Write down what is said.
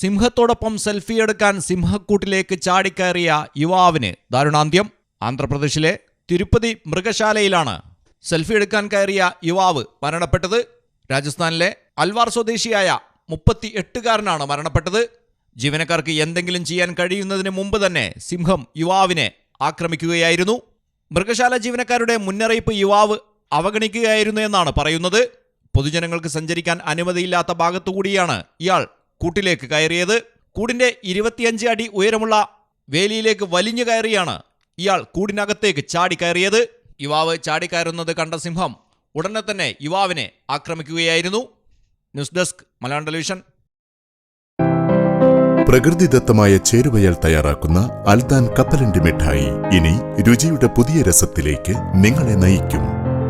സിംഹത്തോടൊപ്പം selfie എടുക്കാൻ സിംഹക്കൂട്ടിലേക്ക് ചാടിക്കയറിയ യുവാവിന് ദാരുണാന്ത്യം. ആന്ധ്രാപ്രദേശിലെ തിരുപ്പതി മൃഗശാലയിലാണ് സെൽഫി എടുക്കാൻ കയറിയ യുവാവ് മരണപ്പെട്ടത്. രാജസ്ഥാനിലെ അൽവാർ സ്വദേശിയായ മുപ്പത്തി എട്ടുകാരനാണ് മരണപ്പെട്ടത്. ജീവനക്കാർക്ക് എന്തെങ്കിലും ചെയ്യാൻ കഴിയുന്നതിന് മുമ്പ് തന്നെ സിംഹം യുവാവിനെ ആക്രമിക്കുകയായിരുന്നു. മൃഗശാല ജീവനക്കാരുടെ മുന്നറിയിപ്പ് യുവാവ് അവഗണിക്കുകയായിരുന്നു എന്നാണ് പറയുന്നത്. പൊതുജനങ്ങൾക്ക് സഞ്ചരിക്കാൻ അനുമതിയില്ലാത്ത ഭാഗത്തുകൂടിയാണ് ഇയാൾ കൂട്ടിലേക്ക് കയറിയത്. കൂടിന്റെ ഇരുപത്തിയഞ്ച് അടി ഉയരമുള്ള വേലിയിലേക്ക് വലിഞ്ഞു കയറിയാണ് ഇയാൾ കൂടിനകത്തേക്ക് ചാടി കയറിയത്. യുവാവ് ചാടിക്കയറുന്നത് കണ്ട സിംഹം ഉടനെ തന്നെ യുവാവിനെ ആക്രമിക്കുകയായിരുന്നു. News desk Malayalam television. പ്രകൃതിദത്തമായ ചേരുവയാൽ തയ്യാറാക്കുന്ന അൽദാൻ കപ്പലണ്ടി മിഠായി. ഇനി രുചിയുടെ പുതിയ രസത്തിലേക്ക് നിങ്ങളെ നയിക്കും.